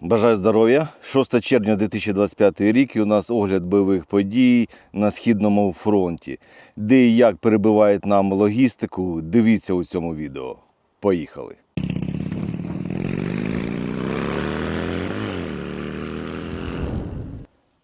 Бажаю здоров'я. 6 червня 2025 рік і у нас огляд бойових подій на Східному фронті. Де і як перебивають нам логістику, дивіться у цьому відео. Поїхали.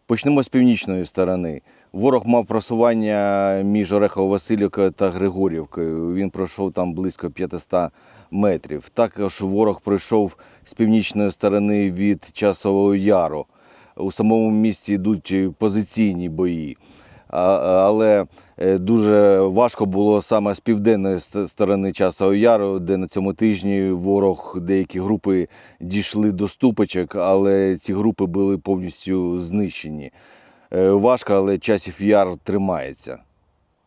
Почнемо з північної сторони. Ворог мав просування між Орехово-Василівкою та Григорівкою. Він пройшов там близько 500 метрів. Також ворог пройшов з північної сторони від Часового Яру. У самому місті йдуть позиційні бої. Але е, дуже важко було саме з південної сторони Часового Яру, де на цьому тижні ворог деякі групи дійшли до ступочок, але ці групи були повністю знищені. Е, Важко, але часів яр тримається.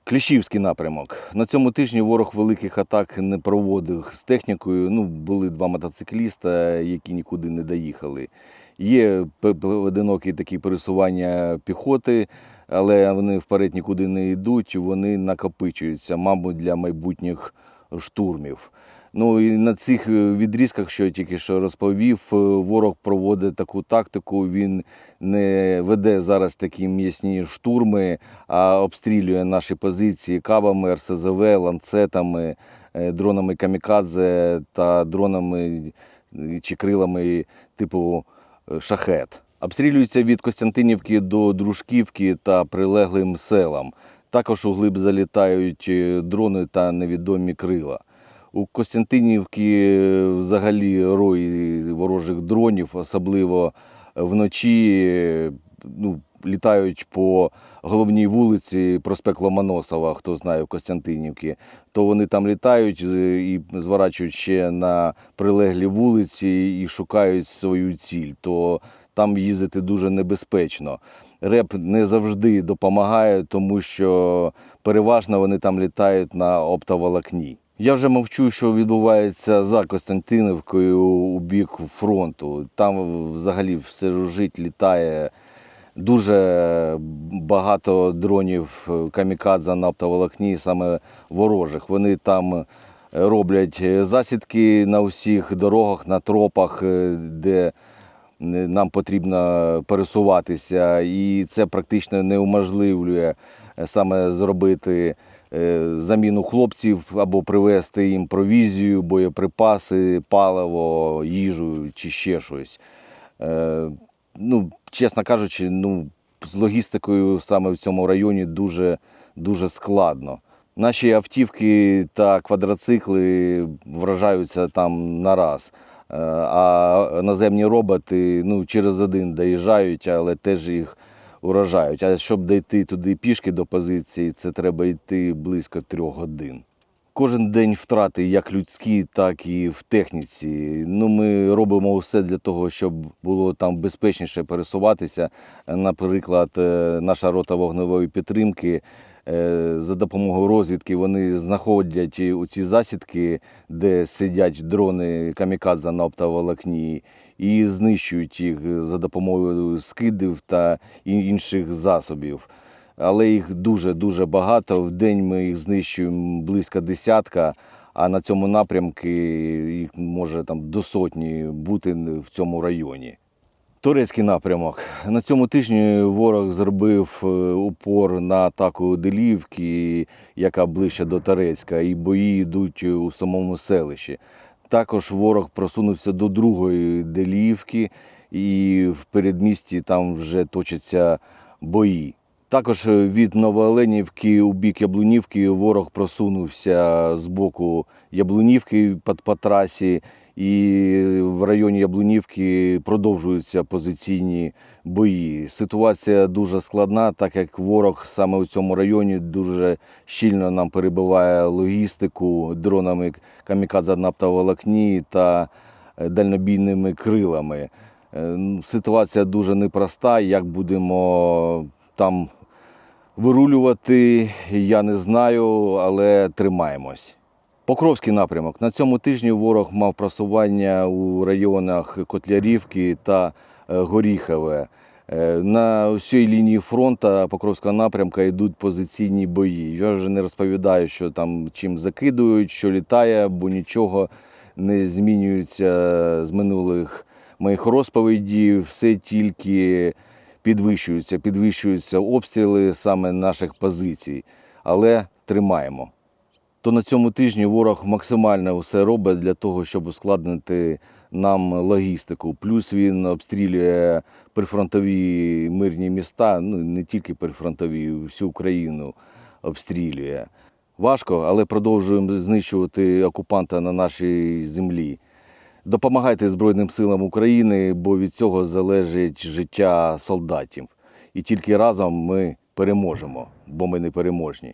Кліщівський напрямок. На цьому тижні ворог великих атак не проводив з технікою. Ну, були два мотоцикліста, які нікуди не доїхали. Є пе- пе- одинокі такі пересування піхоти, але вони вперед нікуди не йдуть, вони накопичуються, мабуть, для майбутніх штурмів. Ну і на цих е, відрізках, що я тільки що розповів, е, ворог проводить таку тактику. Він не веде зараз такі м'ясні штурми, а обстрілює наші позиції кабами, РСЗВ, ланцетами, е, дронами камікадзе та дронами чи крилами типу шахет. Обстрілюється від Костянтинівки до Дружківки та прилеглим селам. Також у глиб залітають е, дрони та невідомі крила. У Костянтинівці е, взагалі рой ворожих дронів, особливо вночі е, ну, літають по головній вулиці проспект Ломоносова, хто знає в Костянтинівці, то вони там літають і зворачують ще на прилеглі вулиці і шукають свою ціль. То там їздити дуже небезпечно. Реп не завжди допомагає, тому що переважно вони там літають на оптоволокні. Я вже мовчу, що відбувається за Костянтинівкою у бік фронту. Там взагалі все жужить, літає. Дуже багато дронів камікадзе на оптоволокні, саме ворожих. Вони там роблять засідки на усіх дорогах, на тропах, е, де нам потрібно пересуватися, і це практично неуможливлює е, саме зробити е, заміну хлопців або привезти їм провізію, боєприпаси, паливо, їжу чи ще щось. Е, Ну, чесно кажучи, ну, з логістикою саме в цьому районі дуже, дуже складно. Наші автівки та квадроцикли вражаються там на раз. Е, А наземні роботи ну, через один доїжджають, але теж їх уражають. А щоб дійти туди пішки до позиції, це треба йти близько трьох годин. Кожен день втрати, як людські, так і в техніці. Ну, ми робимо все для того, щоб було там безпечніше пересуватися. Наприклад, е, наша рота вогневої підтримки за допомогою розвідки вони знаходять у ці засідки, де сидять дрони камікадзе на оптоволокні, і знищують їх за допомогою скидів та інших засобів але їх дуже-дуже багато. В день ми їх знищуємо близько десятка, а на цьому напрямку їх може там до сотні бути в цьому районі. Турецький напрямок. На цьому тижні ворог зробив е, упор на атаку Делівки, яка ближче до Торецька, і бої йдуть у самому селищі. Також ворог просунувся до другої Делівки, і в передмісті там вже точаться бої. Також е, від Новооленівки у бік Яблунівки ворог просунувся з боку Яблунівки по трасі, і в районі Яблунівки продовжуються позиційні бої. Ситуація дуже складна, так як ворог саме у цьому районі дуже щільно нам перебиває логістику дронами камікадзе на оптоволокні та е, дальнобійними крилами. Е, ну, Ситуація дуже непроста. Як будемо там вирулювати, я не знаю, але тримаємось. Покровський напрямок. На цьому тижні ворог мав просування у районах Котлярівки та е, Горіхове. Е, На усій лінії фронту Покровського напрямка йдуть позиційні бої. Я вже не розповідаю, що там чим закидують, що літає, бо нічого не змінюється з минулих моїх розповідей, все тільки підвищується, підвищуються обстріли саме наших позицій, але тримаємо. То на цьому тижні ворог максимально все робить для того, щоб ускладнити нам логістику. Плюс він обстрілює прифронтові мирні міста, ну не тільки прифронтові, всю Україну обстрілює. Важко, але продовжуємо знищувати окупанта на нашій землі. Допомагайте Збройним силам України, бо від цього залежить життя солдатів. І тільки разом ми переможемо, бо ми не переможні.